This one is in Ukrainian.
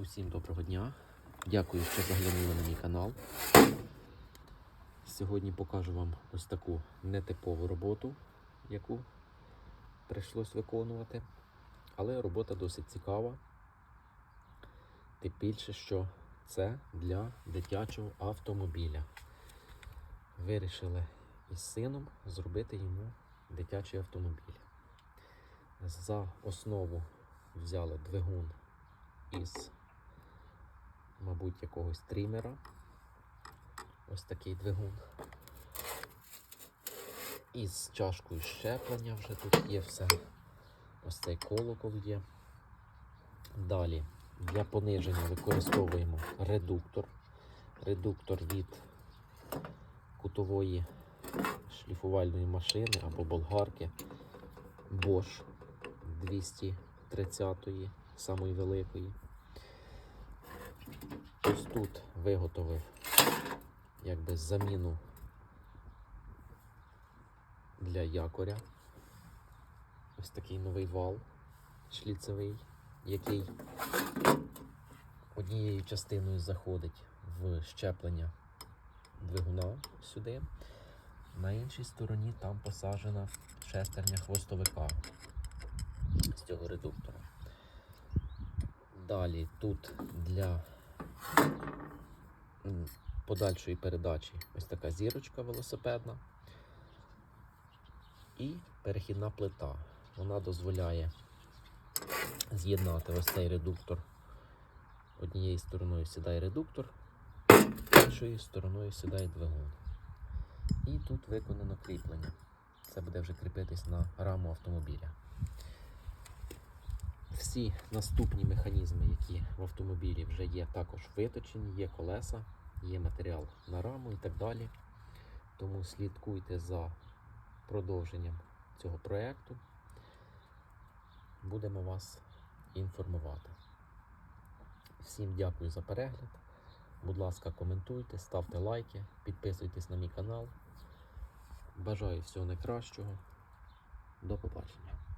Усім доброго дня. Дякую, що заглянули на мій канал. Сьогодні покажу вам ось таку нетипову роботу, яку прийшлось виконувати. Але робота досить цікава. Тим більше, що це для дитячого автомобіля. Вирішили із сином зробити йому дитячий автомобіль. За основу взяли двигун із, мабуть, якогось тримера. Ось такий двигун. Із чашкою щеплення вже тут є все. Ось цей колокол є. Далі для пониження використовуємо редуктор. Редуктор від кутової шліфувальної машини або болгарки Bosch 230-ї, самої великої. Тут виготовив якби заміну для якоря. Ось такий новий вал шліцевий, який однією частиною заходить в щеплення двигуна сюди. На іншій стороні там посаджена шестерня хвостовика з цього редуктора. Далі тут для подальшої передачі ось така зірочка велосипедна і перехідна плита. Вона дозволяє з'єднати ось цей редуктор. Однією стороною сідає редуктор, іншою стороною сідає двигун. І тут виконано кріплення. Це буде вже кріпитись на раму автомобіля. Всі наступні механізми, які в автомобілі вже є, також виточені, є колеса, є матеріал на раму і так далі. Тому слідкуйте за продовженням цього проєкту. Будемо вас інформувати. Всім дякую за перегляд. Будь ласка, коментуйте, ставте лайки, підписуйтесь на мій канал. Бажаю всього найкращого. До побачення.